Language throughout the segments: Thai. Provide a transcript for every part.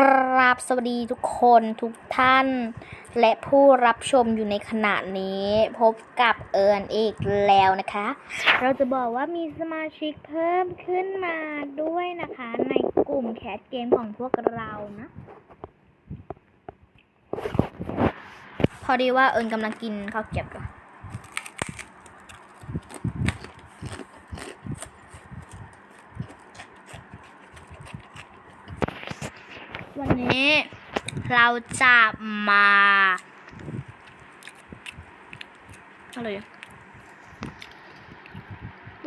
กราบสวัสดีทุกคนทุกท่าน และผู้รับชมอยู่ในขณะนี้ พบกับเอิญอีกแล้วนะคะ เราจะบอกว่ามีสมาชิกเพิ่มขึ้นมาด้วยนะคะ ในกลุ่มแคสเกมของพวกเรานะ พอดีว่าเอิญกำลังกินข้าวเกรี๊ยวอยู่วั นนี้เราจะมาอะไร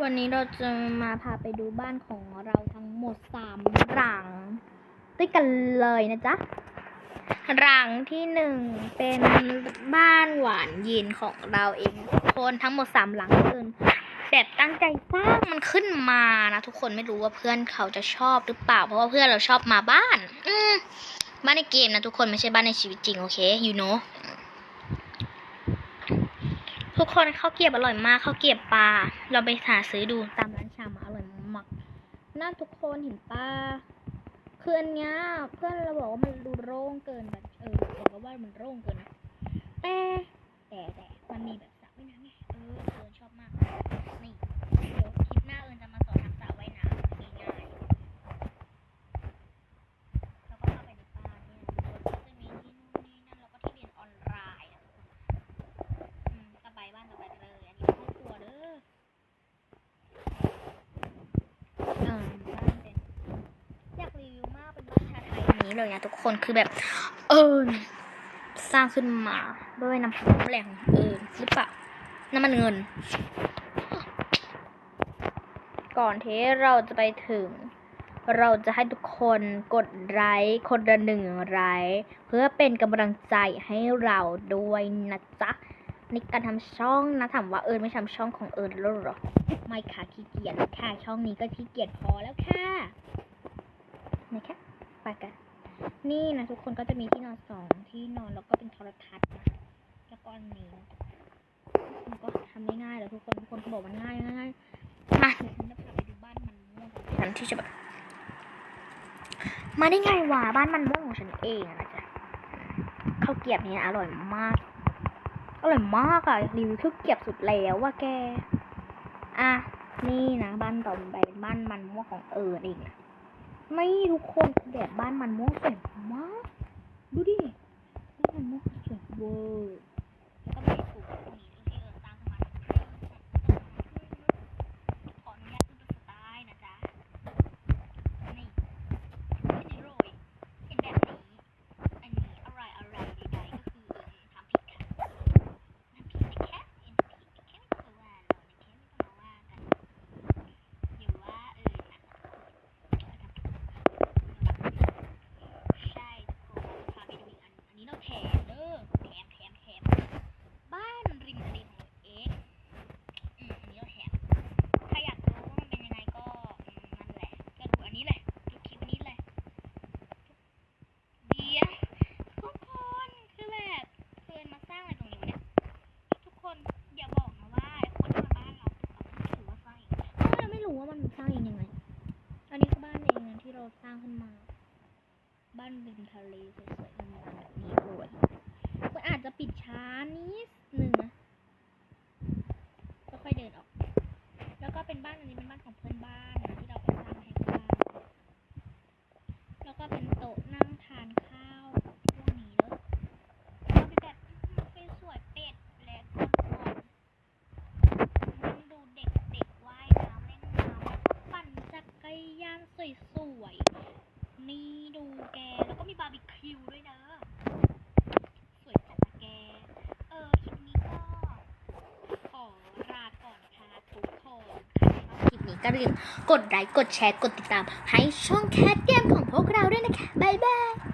วันนี้เราจะมาพาไปดูบ้านของเราทั้งหมดสามหลังด้วยกันเลยนะจ๊ะ หลังที่หนึ่งเป็นบ้านหวานเย็นของเราเองทุกคนทั้งหมดสามหลังเกินแบบตั้งใจสร้างมันขึ้นมานะทุกคนไม่รู้ว่าเพื่อนเขาจะชอบหรือเปล่า เพราะว่าเพื่อนเราชอบมาบ้าน อืม บ้านในเกมนะทุกคนไม่ใช่บ้านในชีวิตจริงโอเค you know ทุกคนข้าวเกรียบอร่อยมากข้าวเกรียบปลา เราไปหาซื้อดูตามร้านชามาอร่อยมากน่าทุกคนเห็นปลาคืออันเนี้ยเพื่อนเราบอกว่ามันดูโล่งเกินแบบเออบอกว่าว่ามันโล่งเกินนะแต่แต่แต่มันมีแบบสระว่ายน้ำไงเออเอิญชอบมากนี่เดี๋ยวคลิปหน้าเอิญจะมาสอนทำสระว่ายน้ำง่ายๆแล้วก็เข้าไปในบ้านเนี่ยก็จะมีที่นู่นนี่นั่นแล้วก็ที่เรียนออนไลน์อะอืมสบายบ้านสบายเลยอันนี้ห้องครัวเด้อเอยากรีวิวมากเป็นบ้านชาไทยนนี้เลยนะทุกคนคือแบบ เออสร้างขึ้นมาด้วยน้ำพักน้ำแรงเออหรือเปล่าน้ำมันเงิน ก่อนที่เราจะไปถึง เราจะให้ทุกคนกดไลค์คนละหนึ่งไลค์เพื่อเป็นกำลังใจให้เราด้วยนะจ๊ะ ในการทำช่องนะถามว่าเอิญไม่ทำช่องของเอิญแล้วเหรอ ไม่ค่ะขี้เกียจค่ะ ช่องนี้ก็ขี้เกียจพอแล้วค่ะนะคะไปกันนี่นะทุกคนก็จะมีที่นอนสองที่นอนแล้วก็เป็นโทรทัศน์นะแล้วก็อันนี้มันก็ทำได้ง่ายเลยทุกคนทุกคนก็บอกมันง่ายง่ายมาเดี๋ยวฉันจะพาไปดูบ้านมันม่วงของฉันที่จะแบบมาได้ไงวะบ้านมันม่วงของฉันเองอะนะจ๊ะข้าวเกรียบนี้อร่อยมาก อร่อยมากอะรีวิวคือเก็บสุดแล้วว่าแก อะ นี่นะบ้านต่อไปบ้านมันม่วงของเอิญเองนะไม่ทุกคนแบบบ้านมันม่วงสวยมาก ดูดิบ้านมันม่วงสวยเวอร์แล้วก็มีถูกมีที่เออสร้างขึ้นมาขออนุญาตพูดเป็นสไตล์นะจ๊ะ นี่ไม่ได้โรยเห็นแบบนี้ อันนี้อะไรอะไรใดๆก็คือเออทำผิดค่ะทำผิดนะคะเอ็นผิดแค่ไม่ต้องมาว่าเราในแค่ไม่ต้องมาว่ากันอยู่ว่าเออนะ ใช่ทุกคนพาไปดูอีกอัน อันนี้เราแถมเด้อแถมแถมแถมบ้านริมทะเลของเราเองอืมอันนี้เราแถมถ้าอยากรู้ว่ามันเป็นยังไงก็อืมนั่นแหละ ก็ดูอันนี้แหละดูคลิปนี้เลยเดียวทุกคนคือแบบเพื่อนมาสร้างอะไรตรงนี้วะเนี่ย ทุกคนอย่าบอกนะว่าคนที่มาบ้านเราเอาถือว่าสร้างเองเพราะเราไม่รู้ว่ามันสร้างเองยังไง อันนี้คือบ้านเองนะที่เรางขึ้นมา บ้านริมทะเลสวยๆงามแบบนี้เลยมันอาจจะปิดช้านิดนึงนะก็ค่อยเดินออก แล้วก็เป็นบ้านอันนี้เป็นบ้านของเพื่อนบ้านนะที่เราไปสร้างให้ที่บ้าน แล้วก็เป็นโต๊ะนั่งทานข้าวพวกนี้เลยแล้วก็เป็นแบบเป็นสวยเป็ดและก็นั่งดูเด็กๆว่ายน้ำเล่นน้ำแล้วก็ปั่นจักรยานสวยๆ นี่ดูแก แล้วก็มีบาร์บีคิวด้วยนะ สวยจัดนะแก เออ คลิปนี้ก็ ขอลาก่อนค่ะทุกคนคลิปนี้ ก็อย่าลืมกดไลค์กดแชร์กดติดตาม ให้ช่องแคทเกมของพวกเราด้วยนะคะ บ๊ายบาย